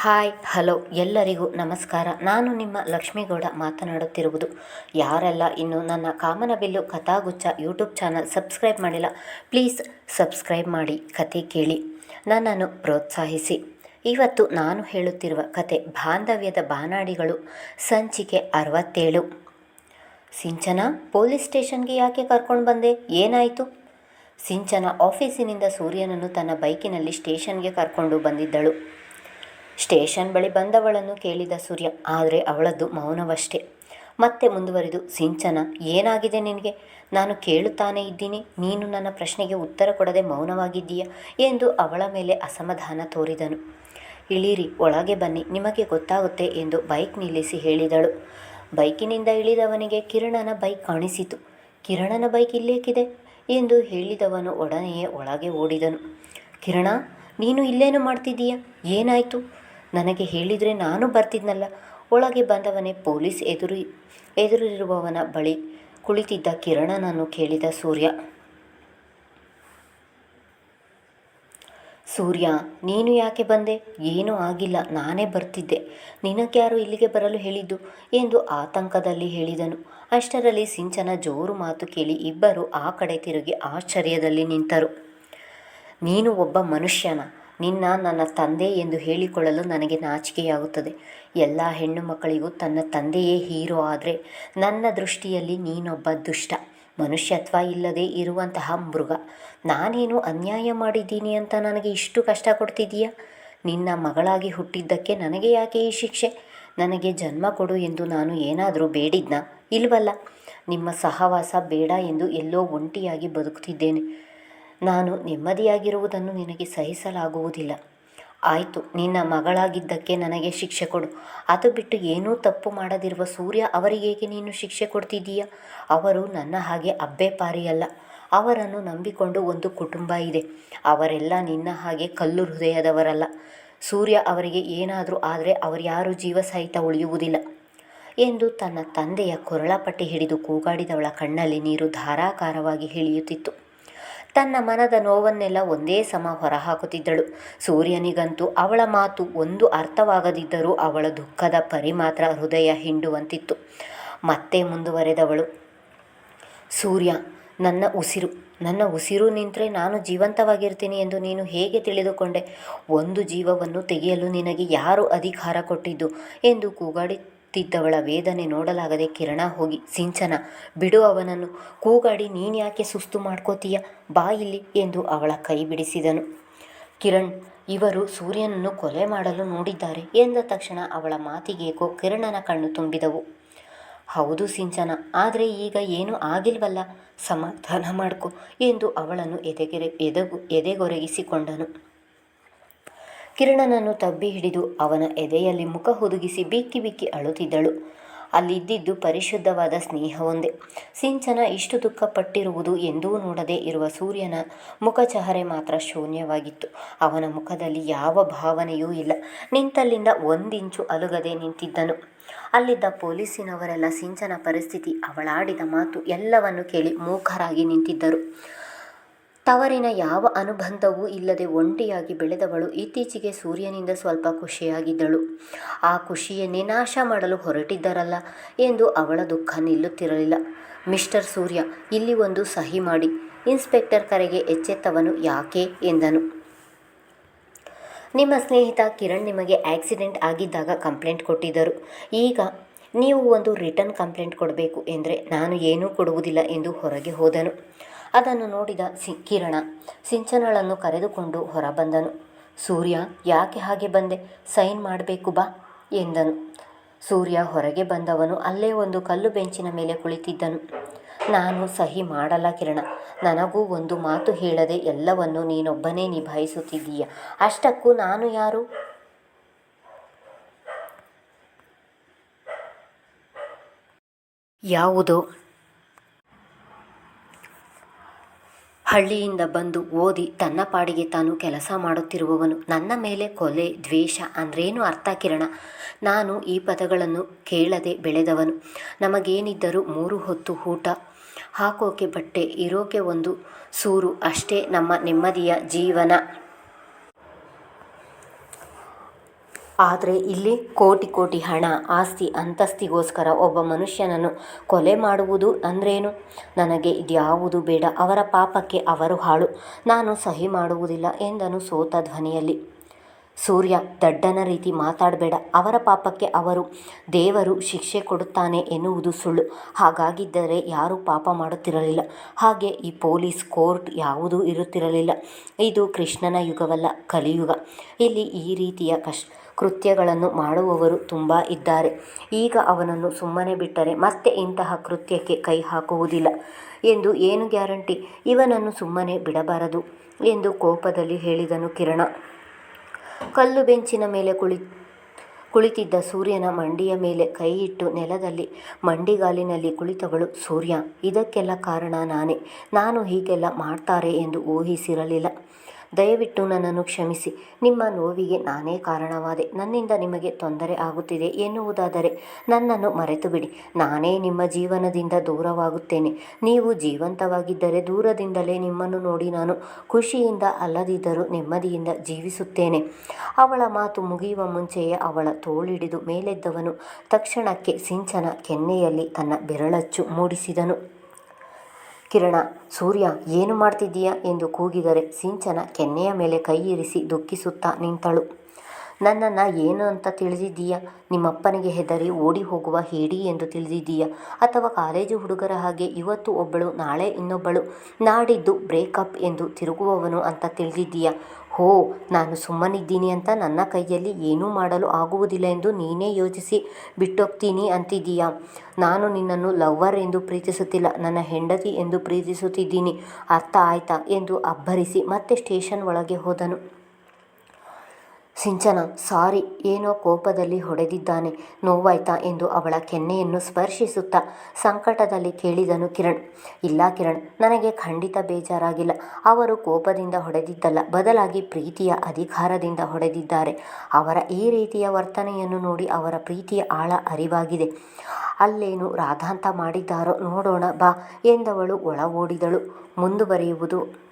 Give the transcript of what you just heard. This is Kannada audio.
ಹಾಯ್, ಹಲೋ, ಎಲ್ಲರಿಗೂ ನಮಸ್ಕಾರ. ನಾನು ನಿಮ್ಮ ಲಕ್ಷ್ಮೀಗೌಡ ಮಾತನಾಡುತ್ತಿರುವುದು. ಯಾರೆಲ್ಲ ಇನ್ನು ನನ್ನ Kamanabillu Kathaguchha YouTube channel subscribe ಮಾಡಿಲ್ಲ, ಪ್ಲೀಸ್ ಸಬ್ಸ್ಕ್ರೈಬ್ ಮಾಡಿ ಕತೆ ಕೇಳಿ. ನನ್ನನ್ನು ಪ್ರೋತ್ಸಾಹಿಸಿ. ಇವತ್ತು ನಾನು ಹೇಳುತ್ತಿರುವ ಕತೆ ಬಾಂಧವ್ಯದ ಬಾನಾಡಿಗಳು, ಸಂಚಿಕೆ ಅರವತ್ತೇಳು. ಸಿಂಚನ ಪೊಲೀಸ್ ಸ್ಟೇಷನ್ಗೆ ಯಾಕೆ ಕರ್ಕೊಂಡು ಬಂದೆ? ಏನಾಯಿತು? ಸಿಂಚನ ಆಫೀಸಿನಿಂದ ಸೂರ್ಯನನ್ನು ತನ್ನ ಬೈಕಿನಲ್ಲಿ ಸ್ಟೇಷನ್ಗೆ ಕರ್ಕೊಂಡು ಬಂದಿದ್ದಳು. ಸ್ಟೇಷನ್ ಬಳಿ ಬಂದವಳನ್ನು ಕೇಳಿದ ಸೂರ್ಯ, ಆದರೆ ಅವಳದ್ದು ಮೌನವಷ್ಟೇ. ಮತ್ತೆ ಮುಂದುವರಿದು, ಸಿಂಚನ, ಏನಾಗಿದೆ ನಿನಗೆ? ನಾನು ಕೇಳುತ್ತಾನೆ ಇದ್ದೀನಿ. ನೀನು ನನ್ನ ಪ್ರಶ್ನೆಗೆ ಉತ್ತರ ಕೊಡದೆ ಮೌನವಾಗಿದ್ದೀಯ? ಎಂದು ಅವಳ ಮೇಲೆ ಅಸಮಾಧಾನ ತೋರಿದನು. ಇಳಿರಿ, ಒಳಗೆ ಬನ್ನಿ. ನಿಮಗೆ ಗೊತ್ತಾಗುತ್ತೆ ಎಂದು ಬೈಕ್ ನಿಲ್ಲಿಸಿ ಹೇಳಿದಳು. ಬೈಕಿನಿಂದ ಇಳಿದವನಿಗೆ ಕಿರಣನ ಬೈಕ್ ಕಾಣಿಸಿತು. ಕಿರಣನ ಬೈಕ್ ಇಲ್ಲೇಕಿದೆ? ಎಂದು ಹೇಳಿದವನು ಒಡನೆಯೇ ಒಳಗೆ ಓಡಿದನು. ಕಿರಣ, ನೀನು ಇಲ್ಲೇನು ಮಾಡ್ತಿದ್ದೀಯ? ಏನಾಯಿತು? ನನಗೆ ಹೇಳಿದರೆ ನಾನು ಬರ್ತಿದ್ನಲ್ಲ. ಒಳಗೆ ಬಂದವನೇ ಪೊಲೀಸ್ ಎದುರು ಎದುರಿರುವವನ ಬಳಿ ಕುಳಿತಿದ್ದ ಕಿರಣನನ್ನು ಕೇಳಿದ ಸೂರ್ಯ. ಸೂರ್ಯ, ನೀನು ಯಾಕೆ ಬಂದೆ? ಏನೂ ಆಗಿಲ್ಲ, ನಾನೇ ಬರ್ತಿದ್ದೆ. ನಿನಗ್ಯಾರು ಇಲ್ಲಿಗೆ ಬರಲು ಹೇಳಿದ್ದು ಎಂದು ಆತಂಕದಲ್ಲಿ ಹೇಳಿದನು. ಅಷ್ಟರಲ್ಲಿ ಸಿಂಚನ ಜೋರು ಮಾತು ಕೇಳಿ ಇಬ್ಬರು ಆ ಕಡೆ ತಿರುಗಿ ಆಶ್ಚರ್ಯದಲ್ಲಿ ನಿಂತರು. ನೀನು ಒಬ್ಬ ಮನುಷ್ಯನ ನಿನ್ನ ನನ್ನ ತಂದೆ ಎಂದು ಹೇಳಿಕೊಳ್ಳಲು ನನಗೆ ನಾಚಿಕೆಯಾಗುತ್ತದೆ. ಎಲ್ಲ ಹೆಣ್ಣು ಮಕ್ಕಳಿಗೂ ತನ್ನ ತಂದೆಯೇ ಹೀರೋ ಆದರೆ ನನ್ನ ದೃಷ್ಟಿಯಲ್ಲಿ ನೀನೊಬ್ಬ ದುಷ್ಟ, ಮನುಷ್ಯತ್ವ ಇಲ್ಲದೆ ಇರುವಂತಹ ಮೃಗ. ನಾನೇನು ಅನ್ಯಾಯ ಮಾಡಿದ್ದೀನಿ ಅಂತ ನನಗೆ ಇಷ್ಟು ಕಷ್ಟ ಕೊಡ್ತಿದ್ದೀಯಾ? ನಿನ್ನ ಮಗಳಾಗಿ ಹುಟ್ಟಿದ್ದಕ್ಕೆ ನನಗೆ ಯಾಕೆ ಈ ಶಿಕ್ಷೆ? ನನಗೆ ಜನ್ಮ ಕೊಡು ಎಂದು ನಾನು ಏನಾದರೂ ಬೇಡಿದ್ನಾ? ಇಲ್ವಲ್ಲ, ನಿಮ್ಮ ಸಹವಾಸ ಬೇಡ ಎಂದು ಎಲ್ಲೋ ಒಂಟಿಯಾಗಿ ಬದುಕುತ್ತಿದ್ದೇನೆ. ನಾನು ನೆಮ್ಮದಿಯಾಗಿರುವುದನ್ನು ನಿನಗೆ ಸಹಿಸಲಾಗುವುದಿಲ್ಲ. ಆಯಿತು, ನಿನ್ನ ಮಗಳಾಗಿದ್ದಕ್ಕೆ ನನಗೆ ಶಿಕ್ಷೆ ಕೊಡು. ಅದು ಬಿಟ್ಟು ಏನೂ ತಪ್ಪು ಮಾಡದಿರುವ ಸೂರ್ಯ ಅವರಿಗೇಕೆ ನೀನು ಶಿಕ್ಷೆ ಕೊಡ್ತಿದ್ದೀಯ? ಅವರು ನನ್ನ ಹಾಗೆ ಅಬ್ಬೆ ಪಾರಿಯಲ್ಲ. ಅವರನ್ನು ನಂಬಿಕೊಂಡು ಒಂದು ಕುಟುಂಬ ಇದೆ. ಅವರೆಲ್ಲ ನಿನ್ನ ಹಾಗೆ ಕಲ್ಲು ಹೃದಯದವರಲ್ಲ. ಸೂರ್ಯ ಅವರಿಗೆ ಏನಾದರೂ ಆದರೆ ಅವರ್ಯಾರೂ ಜೀವ ಸಹಿತ ಉಳಿಯುವುದಿಲ್ಲ ಎಂದು ತನ್ನ ತಂದೆಯ ಕೊರಳಪಟ್ಟಿ ಹಿಡಿದು ಕೂಗಾಡಿದವಳ ಕಣ್ಣಲ್ಲಿ ನೀರು ಧಾರಾಕಾರವಾಗಿ ಇಳಿಯುತ್ತಿತ್ತು. ತನ್ನ ಮನದ ನೋವನ್ನೆಲ್ಲ ಒಂದೇ ಸಮ ಹೊರಹಾಕುತ್ತಿದ್ದಳು. ಸೂರ್ಯನಿಗಂತೂ ಅವಳ ಮಾತು ಒಂದು ಅರ್ಥವಾಗದಿದ್ದರೂ ಅವಳ ದುಃಖದ ಪರಿ ಮಾತ್ರ ಹೃದಯ ಹಿಂಡುವಂತಿತ್ತು. ಮತ್ತೆ ಮುಂದುವರೆದವಳು. ಸೂರ್ಯ, ನನ್ನ ಉಸಿರು ನನ್ನ ಉಸಿರು ನಿಂತರೆ ನಾನು ಜೀವಂತವಾಗಿರ್ತೀನಿ ಎಂದು ನೀನು ಹೇಗೆ ತಿಳಿದುಕೊಂಡೆ? ಒಂದು ಜೀವವನ್ನು ತೆಗೆಯಲು ನಿನಗೆ ಯಾರು ಅಧಿಕಾರ ಕೊಟ್ಟಿದ್ದು? ಎಂದು ಕೂಗಾಡಿ ತಿದ್ದವಳ ವೇದನೆ ನೋಡಲಾಗದೆ ಕಿರಣ ಹೋಗಿ, ಸಿಂಚನ, ಬಿಡು ಅವನನ್ನು. ಕೂಗಾಡಿ ನೀನ್ಯಾಕೆ ಸುಸ್ತು ಮಾಡ್ಕೋತೀಯ? ಬಾ ಇಲ್ಲಿ ಎಂದು ಅವಳ ಕೈ ಬಿಡಿಸಿದನು. ಕಿರಣ್, ಇವರು ಸೂರ್ಯನನ್ನು ಕೊಲೆ ಮಾಡಲು ನೋಡಿದ್ದಾರೆ ಎಂದ ತಕ್ಷಣ ಅವಳ ಮಾತಿಗೇಕೋ ಕಿರಣನ ಕಣ್ಣು ತುಂಬಿದವು. ಹೌದು ಸಿಂಚನ, ಆದರೆ ಈಗ ಏನೂ ಆಗಿಲ್ವಲ್ಲ? ಸಮಾಧಾನ ಮಾಡ್ಕೊ ಎಂದು ಅವಳನ್ನು ಎದೆಗೆರೆ, ಎದೆಗು, ಎದೆಗೊರಗಿಸಿಕೊಂಡನು. ಕಿರಣನನ್ನು ತಬ್ಬಿ ಹಿಡಿದು ಅವನ ಎದೆಯಲ್ಲಿ ಮುಖ ಹುದುಗಿಸಿ ಬಿಕ್ಕಿ ಬಿಕ್ಕಿ ಅಳುತ್ತಿದ್ದಳು. ಅಲ್ಲಿದ್ದಿದ್ದು ಪರಿಶುದ್ಧವಾದ ಸ್ನೇಹವೊಂದೇ. ಸಿಂಚನ ಇಷ್ಟು ದುಃಖಪಟ್ಟಿರುವುದು ಎಂದೂ ನೋಡದೇ ಇರುವ ಸೂರ್ಯನ ಮುಖಚಹರೆ ಮಾತ್ರ ಶೂನ್ಯವಾಗಿತ್ತು. ಅವನ ಮುಖದಲ್ಲಿ ಯಾವ ಭಾವನೆಯೂ ಇಲ್ಲ. ನಿಂತಲ್ಲಿಂದ ಒಂದಿಂಚು ಅಲುಗದೆ ನಿಂತಿದ್ದನು. ಅಲ್ಲಿದ್ದ ಪೊಲೀಸಿನವರೆಲ್ಲ ಸಿಂಚನ ಪರಿಸ್ಥಿತಿ ಅವಳಾಡಿದ ಮಾತು ಎಲ್ಲವನ್ನು ಕೇಳಿ ಮೂಖರಾಗಿ ನಿಂತಿದ್ದರು. ತವರಿನ ಯಾವ ಅನುಬಂಧವೂ ಇಲ್ಲದೆ ಒಂಟಿಯಾಗಿ ಬೆಳೆದವಳು ಇತ್ತೀಚೆಗೆ ಸೂರ್ಯನಿಂದ ಸ್ವಲ್ಪ ಖುಷಿಯಾಗಿದ್ದಳು. ಆ ಖುಷಿಯನ್ನೇ ನಾಶ ಮಾಡಲು ಹೊರಟಿದ್ದರಲ್ಲ ಎಂದು ಅವಳ ದುಃಖ ನಿಲ್ಲುತ್ತಿರಲಿಲ್ಲ. ಮಿಸ್ಟರ್ ಸೂರ್ಯ, ಇಲ್ಲಿ ಒಂದು ಸಹಿ ಮಾಡಿ. ಇನ್ಸ್ಪೆಕ್ಟರ್ ಕರೆಗೆ ಎಚ್ಚೆತ್ತವನು ಯಾಕೆ ಎಂದನು. ನಿಮ್ಮ ಸ್ನೇಹಿತ ಕಿರಣ್ ನಿಮಗೆ ಆಕ್ಸಿಡೆಂಟ್ ಆಗಿದ್ದಾಗ ಕಂಪ್ಲೇಂಟ್ ಕೊಟ್ಟಿದ್ದರು. ಈಗ ನೀವು ಒಂದು ರಿಟರ್ನ್ ಕಂಪ್ಲೇಂಟ್ ಕೊಡಬೇಕು ಎಂದರೆ ನಾನು ಏನೂ ಕೊಡುವುದಿಲ್ಲ ಎಂದು ಹೊರಗೆ ಹೋದನು. ಅದನ್ನು ನೋಡಿದ ಸಿ ಕಿರಣ ಸಿಂಚನಳನ್ನು ಕರೆದುಕೊಂಡು ಹೊರಬಂದನು. ಸೂರ್ಯ, ಯಾಕೆ ಹಾಗೆ ಬಂದೆ? ಸೈನ್ ಮಾಡಬೇಕು ಬಾ ಎಂದನು. ಸೂರ್ಯ ಹೊರಗೆ ಬಂದವನು ಅಲ್ಲೇ ಒಂದು ಕಲ್ಲು ಬೆಂಚಿನ ಮೇಲೆ ಕುಳಿತಿದ್ದನು. ನಾನು ಸಹಿ ಮಾಡಲ್ಲ ಕಿರಣ. ನನಗೂ ಒಂದು ಮಾತು ಹೇಳದೆ ಎಲ್ಲವನ್ನು ನೀನೊಬ್ಬನೇ ನಿಭಾಯಿಸುತ್ತಿದ್ದೀಯ. ಅಷ್ಟಕ್ಕೂ ನಾನು ಯಾರು? ಯಾವುದೋ ಹಳ್ಳಿಯಿಂದ ಬಂದು ಓದಿ ತನ್ನ ಪಾಡಿಗೆ ತಾನು ಕೆಲಸ ಮಾಡುತ್ತಿರುವವನು. ನನ್ನ ಮೇಲೆ ಕೊಲೆ, ದ್ವೇಷ ಅಂದ್ರೇನು ಅರ್ಥ ಕಿರಣ? ನಾನು ಈ ಪದಗಳನ್ನು ಕೇಳದೆ ಬೆಳೆದವನು. ನಮಗೇನಿದ್ದರೂ ಮೂರು ಹೊತ್ತು ಊಟ, ಹಾಕೋಕೆ ಬಟ್ಟೆ, ಇರೋಕೆ ಒಂದು ಸೂರು ಅಷ್ಟೇ ನಮ್ಮ ನೆಮ್ಮದಿಯ ಜೀವನ. ಆದರೆ ಇಲ್ಲಿ ಕೋಟಿ ಕೋಟಿ ಹಣ, ಆಸ್ತಿ ಅಂತಸ್ತಿಗೋಸ್ಕರ ಒಬ್ಬ ಮನುಷ್ಯನನ್ನು ಕೊಲೆ ಮಾಡುವುದು ಅಂದ್ರೇನು? ನನಗೆ ಇದ್ಯಾವುದು ಬೇಡ, ಅವರ ಪಾಪಕ್ಕೆ ಅವರು ಹಾಳು, ನಾನು ಸಹಿ ಮಾಡುವುದಿಲ್ಲ ಎಂದನು ಸೋತ ಧ್ವನಿಯಲ್ಲಿ. ಸೂರ್ಯ ದಡ್ಡನ ರೀತಿ ಮಾತಾಡಬೇಡ, ಅವರ ಪಾಪಕ್ಕೆ ಅವರು ದೇವರು ಶಿಕ್ಷೆ ಕೊಡುತ್ತಾನೆ ಎನ್ನುವುದು ಸುಳ್ಳು. ಹಾಗಾಗಿದ್ದರೆ ಯಾರೂ ಪಾಪ ಮಾಡುತ್ತಿರಲಿಲ್ಲ. ಹಾಗೆ ಈ ಪೊಲೀಸ್ ಕೋರ್ಟ್ ಯಾವುದೂ ಇರುತ್ತಿರಲಿಲ್ಲ. ಇದು ಕೃಷ್ಣನ ಯುಗವಲ್ಲ, ಕಲಿಯುಗ. ಇಲ್ಲಿ ಈ ರೀತಿಯ ಕಶ್ ಕೃತ್ಯಗಳನ್ನು ಮಾಡುವವರು ತುಂಬ ಇದ್ದಾರೆ. ಈಗ ಅವನನ್ನು ಸುಮ್ಮನೆ ಬಿಟ್ಟರೆ ಮತ್ತೆ ಇಂತಹ ಕೃತ್ಯಕ್ಕೆ ಕೈ ಹಾಕುವುದಿಲ್ಲ ಎಂದು ಏನು ಗ್ಯಾರಂಟಿ? ಇವನನ್ನು ಸುಮ್ಮನೆ ಬಿಡಬಾರದು ಎಂದು ಕೋಪದಲ್ಲಿ ಹೇಳಿದನು ಕಿರಣ. ಕಲ್ಲು ಬೆಂಚಿನ ಮೇಲೆ ಕುಳಿ, ಕುಳಿತಿದ್ದ ಸೂರ್ಯನ ಮಂಡಿಯ ಮೇಲೆ ಕೈಯಿಟ್ಟು ನೆಲದಲ್ಲಿ ಮಂಡಿಗಾಲಿನಲ್ಲಿ ಕುಳಿತವಳು ಸೂರ್ಯ, ಇದಕ್ಕೆಲ್ಲ ಕಾರಣ ನಾನೇ. ನಾನು ಹೀಗೆಲ್ಲ ಮಾಡ್ತಾರೆ ಎಂದು ಊಹಿಸಿರಲಿಲ್ಲ. ದಯವಿಟ್ಟು ನನ್ನನ್ನು ಕ್ಷಮಿಸಿ. ನಿಮ್ಮ ನೋವಿಗೆ ನಾನೇ ಕಾರಣವಾದೆ. ನನ್ನಿಂದ ನಿಮಗೆ ತೊಂದರೆ ಆಗುತ್ತಿದೆ ಎನ್ನುವುದಾದರೆ ನನ್ನನ್ನು ಮರೆತು ಬಿಡಿ ನಾನೇ ನಿಮ್ಮ ಜೀವನದಿಂದ ದೂರವಾಗುತ್ತೇನೆ. ನೀವು ಜೀವಂತವಾಗಿದ್ದರೆ ದೂರದಿಂದಲೇ ನಿಮ್ಮನ್ನು ನೋಡಿ ನಾನು ಖುಷಿಯಿಂದ ಅಲ್ಲದಿದ್ದರೂ ನೆಮ್ಮದಿಯಿಂದ ಜೀವಿಸುತ್ತೇನೆ. ಅವಳ ಮಾತು ಮುಗಿಯುವ ಮುಂಚೆಯೇ ಅವಳ ತೋಳಿಡಿದು ಮೇಲೆದ್ದವನು ತಕ್ಷಣಕ್ಕೆ ಸಿಂಚನ ಕೆನ್ನೆಯಲ್ಲಿ ತನ್ನ ಬೆರಳಚ್ಚು ಮೂಡಿಸಿದನು. ಕಿರಣ, ಸೂರ್ಯ, ಏನು ಮಾಡ್ತಿದ್ದೀಯಾ ಎಂದು ಕೂಗಿದರೆ ಸಿಂಚನ ಕೆನ್ನೆಯ ಮೇಲೆ ಕೈ ಇರಿಸಿ ದುಃಖಿಸುತ್ತಾ ನಿಂತಳು. ನನ್ನನ್ನು ಏನು ಅಂತ ತಿಳಿದಿದ್ದೀಯಾ? ನಿಮ್ಮಪ್ಪನಿಗೆ ಹೆದರಿ ಓಡಿ ಹೋಗುವ ಹೇಡಿ ಎಂದು ತಿಳಿದಿದ್ದೀಯಾ? ಅಥವಾ ಕಾಲೇಜು ಹುಡುಗರ ಹಾಗೆ ಇವತ್ತು ಒಬ್ಬಳು, ನಾಳೆ ಇನ್ನೊಬ್ಬಳು, ನಾಡಿದ್ದು ಬ್ರೇಕಪ್ ಎಂದು ತಿರುಗುವವನು ಅಂತ ತಿಳಿದಿದ್ದೀಯಾ? ಹೋ, ನಾನು ಸುಮ್ಮನಿದ್ದೀನಿ ಅಂತ ನನ್ನ ಕೈಯಲ್ಲಿ ಏನೂ ಮಾಡಲು ಆಗುವುದಿಲ್ಲ ಎಂದು ನೀನೇ ಯೋಚಿಸಿ ಬಿಟ್ಟೋಗ್ತೀನಿ ಅಂತಿದ್ದೀಯಾ? ನಾನು ನಿನ್ನನ್ನು ಲವ್ವರ್ ಎಂದು ಪ್ರೀತಿಸುತ್ತಿಲ್ಲ, ನನ್ನ ಹೆಂಡತಿ ಎಂದು ಪ್ರೀತಿಸುತ್ತಿದ್ದೀನಿ. ಅರ್ಥ ಆಯ್ತಾ? ಎಂದು ಅಬ್ಬರಿಸಿ ಮತ್ತೆ ಸ್ಟೇಷನ್ ಒಳಗೆ ಹೋದನು. ಸಿಂಚನ, ಸಾರಿ, ಏನೋ ಕೋಪದಲ್ಲಿ ಹೊಡೆದಿದ್ದಾನೆ, ನೋವಾಯ್ತಾ ಎಂದು ಅವಳ ಕೆನ್ನೆಯನ್ನು ಸ್ಪರ್ಶಿಸುತ್ತಾ ಸಂಕಟದಲ್ಲಿ ಕೇಳಿದನು ಕಿರಣ್. ಇಲ್ಲ ಕಿರಣ್, ನನಗೆ ಖಂಡಿತ ಬೇಜಾರಾಗಿಲ್ಲ. ಅವರು ಕೋಪದಿಂದ ಹೊಡೆದಿದ್ದಲ್ಲ, ಬದಲಾಗಿ ಪ್ರೀತಿಯ ಅಧಿಕಾರದಿಂದ ಹೊಡೆದಿದ್ದಾರೆ. ಅವರ ಈ ರೀತಿಯ ವರ್ತನೆಯನ್ನು ನೋಡಿ ಅವರ ಪ್ರೀತಿಯ ಆಳ ಅರಿವಾಗಿದೆ. ಅಲ್ಲೇನು ರಾಧಾಂತ ಮಾಡಿದ್ದಾರೋ ನೋಡೋಣ ಬಾ ಎಂದವಳು ಒಳ ಓಡಿದಳು ಮುಂದುವರಿಯುವುದು